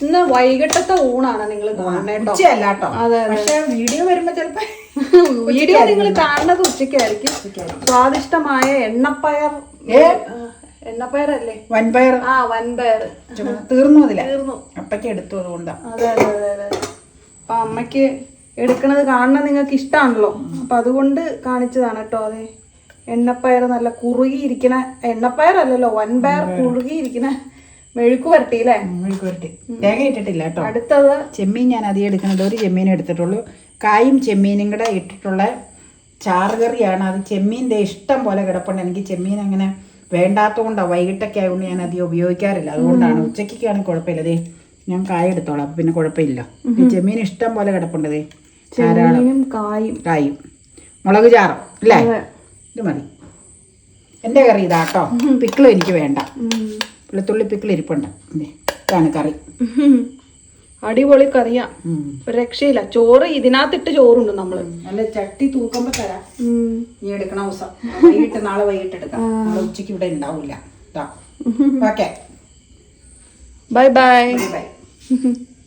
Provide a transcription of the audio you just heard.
ഇന്ന് വൈകിട്ടത്തെ ഊണാണ് നിങ്ങൾ കാണേട്ടോ ഉച്ചയല്ല കേട്ടോ. അതെ, പക്ഷെ വീഡിയോ വരുമ്പോ ചിലപ്പോ വീഡിയോ നിങ്ങൾ കാണുന്നത് ഉച്ചയ്ക്കായിരിക്കും. സ്വാദിഷ്ടമായ എണ്ണപ്പയർ എണ്ണപ്പയറല്ലേ? വൻപയർ. ആ വൻപയർ. തീർന്നു അതില്ല തീർന്നു. അപ്പയ്ക്ക് എടുത്തു അതുകൊണ്ടാ. അതെ അതെ അതെ അതെ. അപ്പൊ അമ്മയ്ക്ക് എടുക്കണത് കാണുന്നത് നിങ്ങൾക്ക് ഇഷ്ടമാണല്ലോ അപ്പൊ അതുകൊണ്ട് കാണിച്ചതാണ് കേട്ടോ അതെ. എണ്ണപ്പയർ നല്ല കുറുകിയിരിക്കണ എണ്ണപ്പയറല്ലല്ലോ വൻപയർ. കുറുകിയിരിക്കണ മെഴുക്ക് വരട്ടിയില്ലേ മെഴുക്ക് വരട്ടി തേങ്ങ ഇട്ടിട്ടില്ല കേട്ടോ. അടുത്തത് ചെമ്മീൻ ഞാൻ അധികം എടുക്കുന്നത് ഒരു ചെമ്മീൻ എടുത്തിട്ടുള്ളൂ. കായും ചെമ്മീനും കൂടെ ഇട്ടിട്ടുള്ള ചാറുകറിയാണ്. അത് ചെമ്മീന്റെ ഇഷ്ടം പോലെ കിടപ്പുണ്ട്. എനിക്ക് ചെമ്മീൻ അങ്ങനെ വേണ്ടാത്തതുകൊണ്ടാണ് വൈകിട്ടൊക്കെ ആയതുകൊണ്ട് ഞാൻ അധികം ഉപയോഗിക്കാറില്ല. അതുകൊണ്ടാണ്. ഉച്ചയ്ക്കൊക്കെയാണെങ്കിൽ കുഴപ്പമില്ല. ദേ ഞാൻ കായ എടുത്തോളാം. അപ്പം പിന്നെ കുഴപ്പമില്ല. ചെമ്മീൻ ഇഷ്ടം പോലെ കിടപ്പുണ്ട്. ദേ ധാരാളം. കായും. കായും. മുളക് ചാറും അല്ലേ. ഇത് മതി. എന്റെ കറി ഇതാട്ടോ പിക്കിളും എനിക്ക് വേണ്ട. വെളുത്തുള്ളി പിക്കിൾ ഇരിപ്പുണ്ട്. ഇതാണ് കറി. അടിപൊളി കറിയാ. ഒരു രക്ഷയില്ല. ചോറ് ഇതിനകത്തിട്ട് ചോറുണ്ട് നമ്മൾ. നല്ല ചട്ടി തൂക്കുമ്പോ തരാം. നീ എടുക്കണ ദിവസം. വൈകിട്ട് നാളെ വൈകിട്ട് എടുക്കാം. നാളെ ഉച്ചയ്ക്ക് ഇവിടെ ഉണ്ടാവില്ല ഓക്കെ. ബൈ. Bye bye.